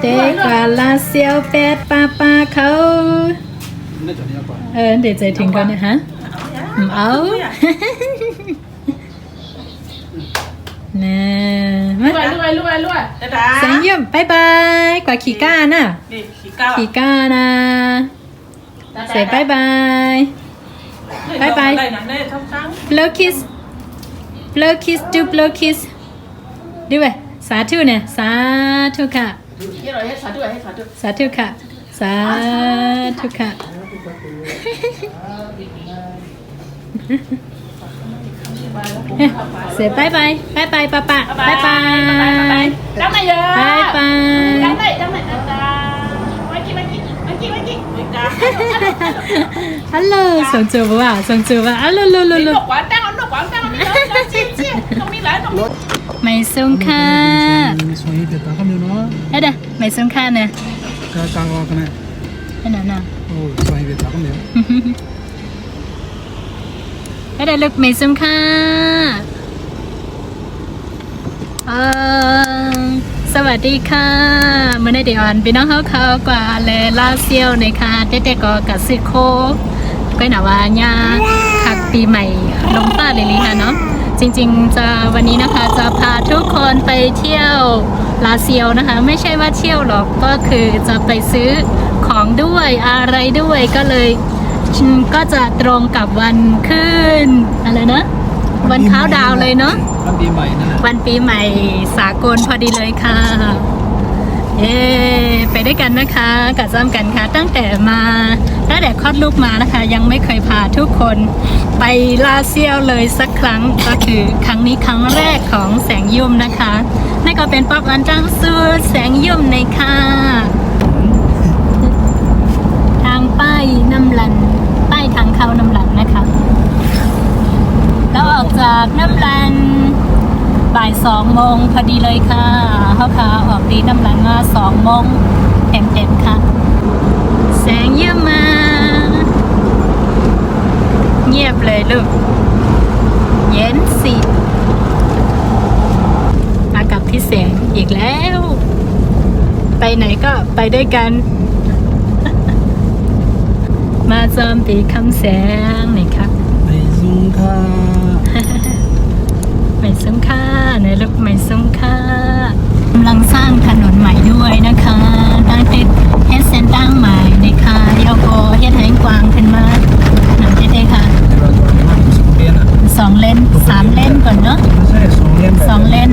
เตกว่าลาเซียวแปดปาปาเขา เออเดี๋ยวใจถึงกันนะฮะเอาน่มาลุยลุยลุยลุสังเยี่ยมบายบายกว่าขี่ก้าน่ะขี่ก้านะเสร็จบายบายบายบายเลิกคิสเลิกคิสจูบเลิกคิสดีเว้ยสาธุเนี่ยสาธุค่ะ เฮ้ยรวยให้สาธุให้สาธุสาธุค่ะ สาธุค่ะ เสียบายบายบายบายป้าป้าบายบายดังไหนเยอะบายบายดังไหนดังไหนดังไหนมากินมากินมากินมากินไม่กล้าฮัลโหลส่งจูบว่าส่งจูบว่าฮัลโหลโลโลนี่โลหนกหวานแป้งเอาหนกหวานแไม่ซุงค่ะสวยเด็ดตาข้ามเดีเนาะเฮ้ยเด้ไม่ซุงค่ะเนี่ยกลางรอกันนะเฮ้ยนั่นน่ะโอ้สวยเด็ดตาข้ามเดียเฮ้ยเด้ลึกไม่ซุงค่ะเออสวัสดีค่ะเมื่อในเดี๋ยวอันพี่น้องเขาเขากว่าเลยลาเซียวในค่ะเจ๊ๆก็กัดซิโคก้อหนาวาญา ปีใหม่ลงป้าเลยลีค่ะเนาะจริงๆจะวันนี้นะคะจะพาทุกคนไปเที่ยวลาเซียวนะคะ ไม่ใช่ว่าเที่ยวหรอกก็คือจะไปซื้อของด้วยอะไรด้วยก็เลยอืมก็จะตรงกับวันขึ้นอะไรนะวันเข้าดาวน์เลยเนาะวันปีใหม่นั่นแหละวันปีใหม่สากลพอดีเลยค่ะ เย้ไปด้วยกันนะคะกับซ้ำกันค่ะ ตั้งแต่มาตั้งแต่คลอดลูกมานะคะ ยังไม่เคยพาทุกคน ไปลาเซียวเลยสักครั้งก็คือครั้งนี้ครั้งแรกของแสงยุ่มนะคะนั่นก็เป็นป๊อปอันจังสูตรแสงยุ่มในค่ะ ทางป้ายน้ำลันป้ายทางเข้าน้ำลันนะคะ แล้วออกจากน้ำลัน บ่ายสองโมงพอดีเลยค่ะเขาขาออกดีน้ำลันมาสองโมงเต็มเต็มๆค่ะ แสงเยี่ยมมา เงียบเลยลูก เย็นสิมากับพี่แสงอีกแล้ว ไปไหนก็ไปด้วยกัน มาจอมตีคำแสงหนี่ค่ะ ใหม่ซุ้มค่าในรถใหม่ซุ้มค่ากำลังสร้างถนนใหม่ด้วยนะคะตั้งติดเฮดเซนตั้งใหม่นะคะเดียวก็เฮดแหงกวางขึ้นมาหนังเจ๊ได้ค่ะสองเลนสามเลนก่อนเนาะสองเลน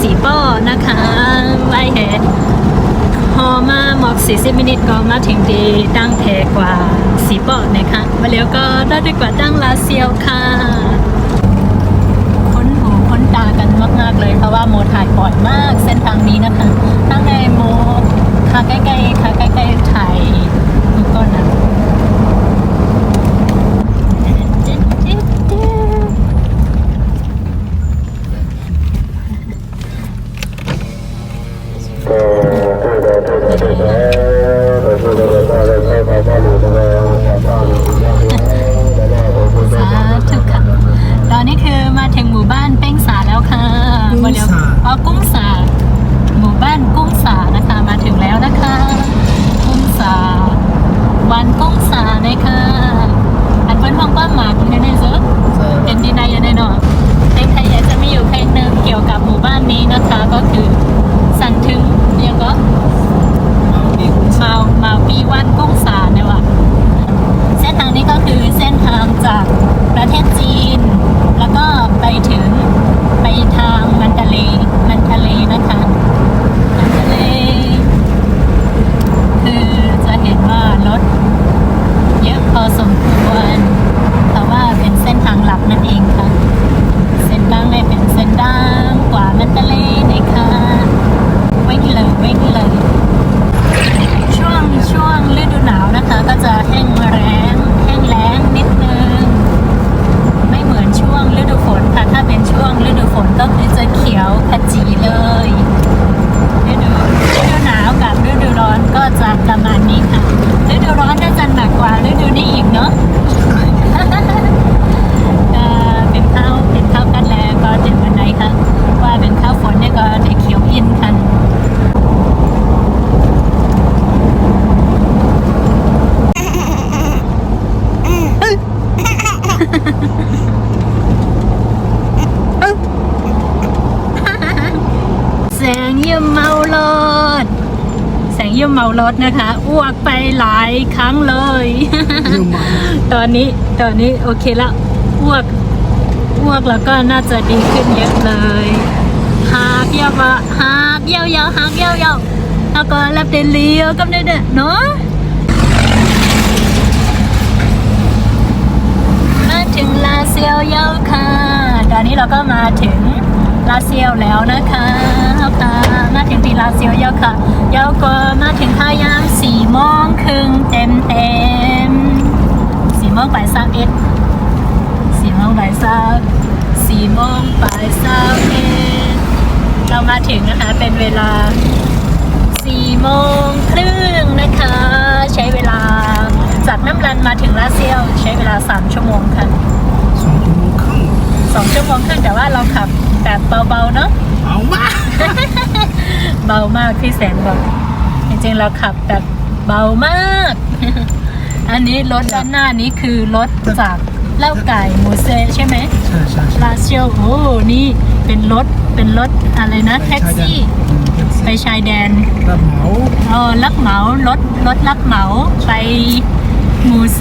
สีป้อนะคะไว้เฮดพอมาหมอก40มินิก็มาถึงดีตั้งแพกว่าสีป้อนะคะมาแล้วก็ได้ดีกว่าตั้งลาเซียวค่ะค้นหูค้นตากันมากๆเลยเพราะว่าโมถ่ายบ่อยมากเส้นทางนี้นะคะตั้งในโมค่ะใกล้ๆค่ะใกล้ๆถ่าย มารถนะคะ อ้วกไปหลายครั้งเลยเยอะมากตอนนี้ตอนนี้โอเคแล้วอ้วกอ้วกแล้วก็น่าจะดีขึ้นเยอะเลยหากเยาวะหากเยาวยาวหากเยาวยาวแล้วก็แลบเดเลียวกับเด็ดๆเนาะมาถึงลาเซียวเยาค่ะ ตอนนี้เราก็มาถึง ลาเซียวแล้วนะคะค่ะมาถึงที่ลาเซียวเยาค่ะเยาก็มาถึงท่ายามสี่โมงครึ่งเต็มเต็มๆสี่โมงบ่ายสามเอ็ดสี่โมงบ่ายสามสี่โมงบ่ายสามเอ็ดเรามาถึงนะคะเป็นเวลาสี่โมงครึ่งนะคะ ใช้เวลาจากน้ำรันมาถึงลาเซียว ใช้เวลาสามชั่วโมงค่ะสองชั่วโมงครึ่งสองชั่วโมงครึ่งแต่ว่าเราขับ แบบเบาๆเนาะเอามาเบามากพี่แสนบอกจริงๆเราขับแบบเบามาก อันนี้รถด้านหน้านี้คือรถจากเล่าไก่หมูเซใช่ไหมใช่ใช่ใช่ลาเซียวโอ้นี่เป็นรถเป็นรถอะไรนะแท็กซี่อืมแท็กไปซี่ชายแดนรับเหมาเออรับเหมารถรถรับเหมาไปหมูเซ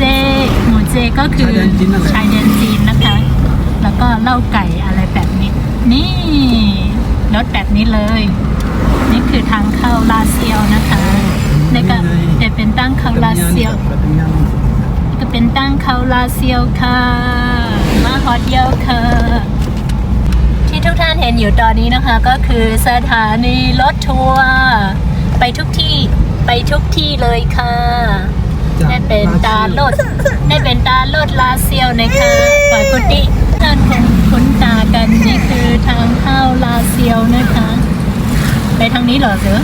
หมูเซก็คือชายแดนจีนนะคะ แล้วก็เล่าไก่อะไรแบบ นี้นี่รถแบบนี้เลย นี่คือทางเข้าลาเซียวนะคะนี่ก็จะเป็นตั้งเข้าลาเซียวเป็นงานก็เป็นตั้งเขาลาเซียวค่ะ มาฮอตเยลค่ะที่ทุกท่านเห็นอยู่ตอนนี้นะคะก็คือสถานีรถทัวร์ไปทุกที่ไปทุกที่เลยค่ะจากได้เป็นตาโลดได้เป็นตาโลดลาเซียวนะคะปกติท่านคงคุ้นตา กันนี่คือทางเข้าลาเซียวนะคะ ไปทางนี้เหรอเสือ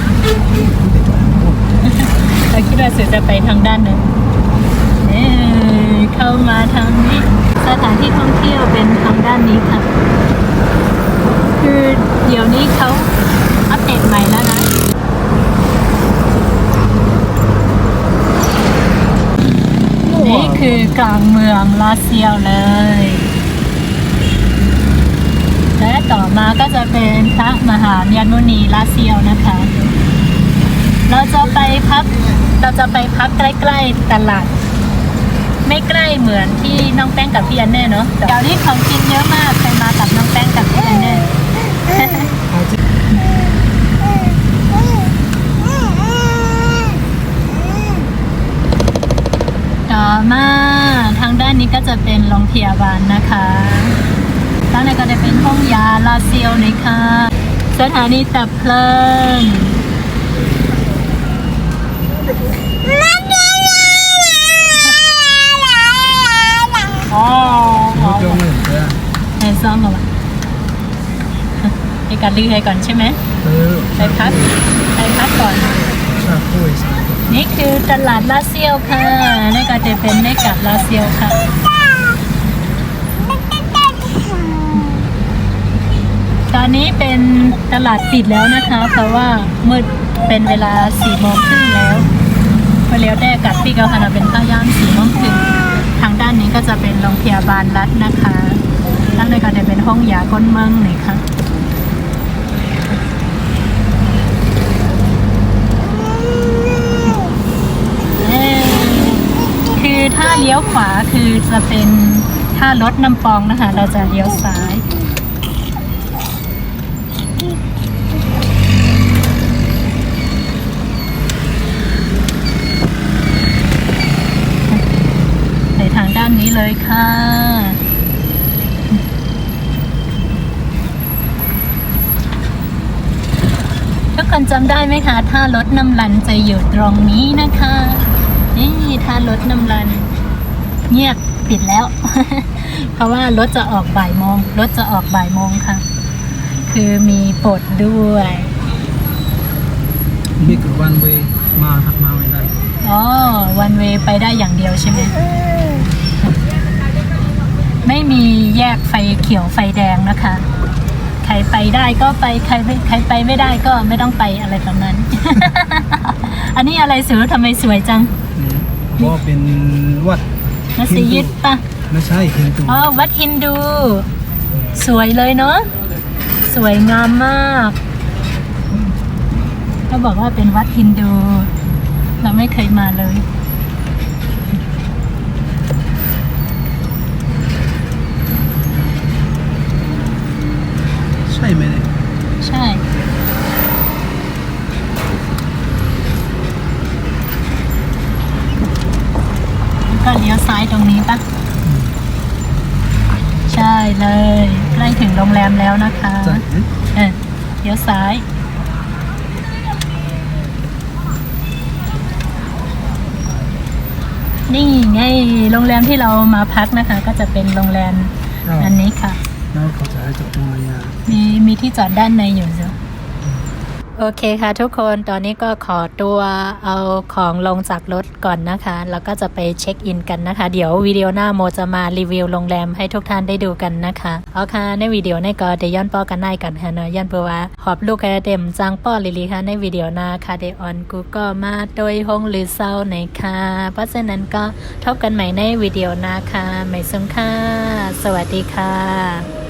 เราคิดว่าเสือจะไปทางด้านนั้นเอ้ยเข้ามาทางนี้ สถานที่ท่องเที่ยวเป็นทางด้านนี้ค่ะ คือเดี๋ยวนี้เขาอัปเดตใหม่แล้วนะนี่คือกลางเมืองลาเซียวเลย และต่อ มาก็จะเป็นพระมหายานุนีลาเซียวนะคะ เราจะไปพักเราจะไปพักใกล้ๆตลาด ไม่ใกล้เหมือนที่น้องแป้งกับพี่อันแน่เนาะเดี๋ยวนี้ของกินเยอะมากใครมากับน้องแป้งกับพี่อันแน่เอาที่ต่อมาทางด้านนี้ก็จะเป็นโรงพยาบาลนะคะ ด้านในก็จะเป็นห้องยาลาเซียวนะคะสถานีดับเพลิงอ๋อรถยนต์เลยเออในซ่อมเหรอวะให้การลื้อให้ก่อนใช่ไหมเออไปพักไปพักก่อน นี่คือตลาดลาเซียวค่ะ นี่ก็จะเป็นเมกะลาเซียวค่ะ ตอนนี้เป็นตลาดปิดแล้วนะคะ เพราะว่ามืดเป็นเวลาสี่โมงครึ่งแล้วพอเลี้ยวได้กัดพี่เกาฮานาเป็นข้าวย่างสี่โมงครึ่งทางด้านนี้ก็จะเป็นโรงพยาบาลรัฐนะคะด้านในก็จะเป็นห้องยาก้นเมืองนี่ค่ะเอ่อคือถ้าเลี้ยวขวาคือจะเป็นถ้ารถน้ำปองนะคะ เราจะเลี้ยวซ้าย ในทาง ด้านนี้เลยค่ะ ทุกคนจำได้ไหมคะ ถ้ารถน้ำรันจะอยู่ตรงนี้นะคะ นี่ถ้ารถน้ำรัน เงียบปิดแล้ว เพราะว่ารถจะออกบ่ายโมง รถจะออกบ่ายโมงค่ะ คือมีปลดด้วยมีกับ วันเวย์มามาไม่ได้อ๋อวันเวไปได้อย่างเดียวใช่ไหมไม่มีแยกไฟเขียวไฟแดงนะคะ ใครไปได้ก็ไปใครไม่ใครไปไม่ได้ก็ไม่ต้องไปอะไรแบบนั้น อันนี้อะไรสวยทำไมสวยจังเพราะเป็นวัดมัสยิดปะไม่ใช่ฮินดูอ๋อวัดฮินดู สวยเลยเนาะสวยงามมาก เขาบอกว่าเป็นวัดฮินดู เราไม่เคยมาเลย ใช่ไหมเนี่ยใช่ แล้วก็เลี้ยวซ้ายตรงนี้ปะใช่เลย ใกล้ถึงโรงแรมแล้วนะคะ ใช่ไหมเออเลี้ยวซ้าย นี่ไงโรงแรมที่เรามาพักนะคะ ก็จะเป็นโรงแรมเราอันนี้ค่ะ แล้วเขาจะให้จบตรงไหนอะมีมีที่จอดด้านในอยู่จ้ะ โอเคค่ะทุกคนตอนนี้ก็ขอตัวเอาของลงจากรถก่อนนะคะ แล้วก็จะไปเช็คอินกันนะคะ เดี๋ยววิดีโอหน้าโมจะมารีวิวโรงแรมให้ทุกท่านได้ดูกันนะคะเอาค่ะในวิดีโอในก็เดย้อนป้อกันได้กันค่ะเนอะย้อนเปว่าหอบลูกแกเต็มจังป้อลิลีค่ะในวิดีโอหน้าค่ะเดออนกูก็มาโดยฮงหรือเศร้าในค่ะเพราะฉะนั้นก็ทบกันใหม่ในวิดีโอหน้าค่ะไม่ซุ่มค่ะสวัสดีค่ะ「